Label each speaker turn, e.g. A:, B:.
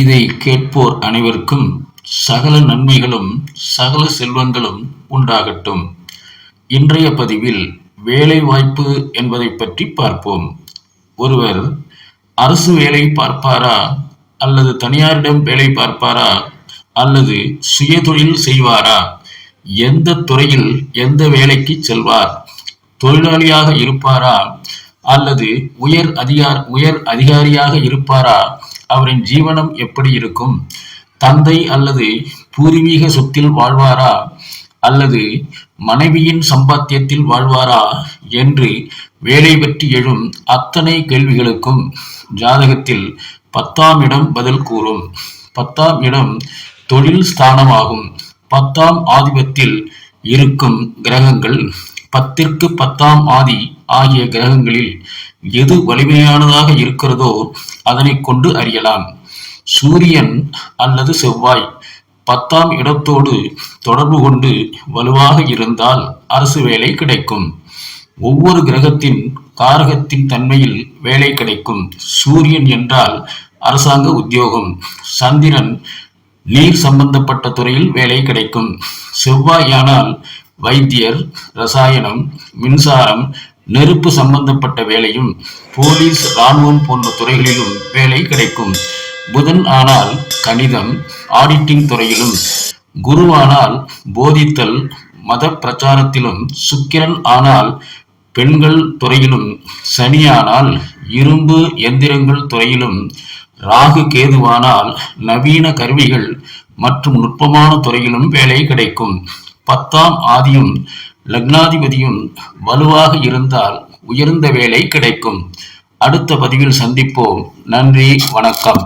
A: இதை கேட்போர் அனைவருக்கும் சகல நன்மைகளும் சகல செல்வங்களும் உண்டாகட்டும். இன்றைய பதிவில் வேலை வாய்ப்பு என்பதை பற்றி பார்ப்போம். ஒருவர் அரசு வேலை பார்ப்பாரா அல்லது தனியாரிடம் வேலை பார்ப்பாரா அல்லது சுயதொழில் செய்வாரா எந்த துறையில் எந்த வேலைக்கு செல்வார் தொழிலாளியாக இருப்பாரா அல்லது உயர் அதிகார் உயர் அதிகாரியாக இருப்பாரா அவரின் ஜீவனம் எப்படி இருக்கும்? தந்தை அல்லது பூர்வீக சொத்தில் வாழ்வாரா? அல்லது மனைவியின் சம்பாத்தியத்தில் வாழ்வாரா? என்று வேலை பற்றி எழும் அத்தனை கேள்விகளுக்கும் ஜாதகத்தில் பத்தாம் இடம் பதில் கூறும். பத்தாம் இடம் தொழில் ஸ்தானமாகும். பத்தாம் ஆதிபத்தில் இருக்கும் கிரகங்கள் பத்திற்கு பத்தாம் ஆதி ஆகிய கிரகங்களில் எது வலிமையானதாக இருக்கிறதோ அதனை கொண்டு அறியலாம். சூரியன் அல்லது செவ்வாய் பத்தாம் இடத்தோடு தொடர்பு கொண்டு வலுவாக இருந்தால் அரசு வேலை கிடைக்கும். ஒவ்வொரு கிரகத்தின் காரகத்தின் தன்மையில் வேலை கிடைக்கும். சூரியன் என்றால் அரசாங்க உத்தியோகம். சந்திரன் நீர் சம்பந்தப்பட்ட துறையில் வேலை கிடைக்கும். செவ்வாயானால் வைத்தியர் ரசாயனம் மின்சாரம் நெருப்பு சம்பந்தப்பட்ட வேலையும் போலீஸ் இராணுவம் போன்ற துறைகளிலும் வேலை கிடைக்கும். புதன் ஆனால் கணிதம் ஆடிட்டிங் துறையிலும். குருவானால் போதித்தல் மத பிரச்சாரத்திலும். சுக்கிரன் ஆனால் பெண்கள் துறையிலும். சனியானால் இரும்பு எந்திரங்கள் துறையிலும். ராகு கேதுவானால் நவீன கருவிகள் மற்றும் நுட்பமான துறையிலும் வேலை கிடைக்கும். பத்தாம் ஆதியும் லக்னாதிபதியும் வலுவாக இருந்தால் உயர்ந்த வேலை கிடைக்கும். அடுத்த பதிவில் சந்திப்போம். நன்றி வணக்கம்.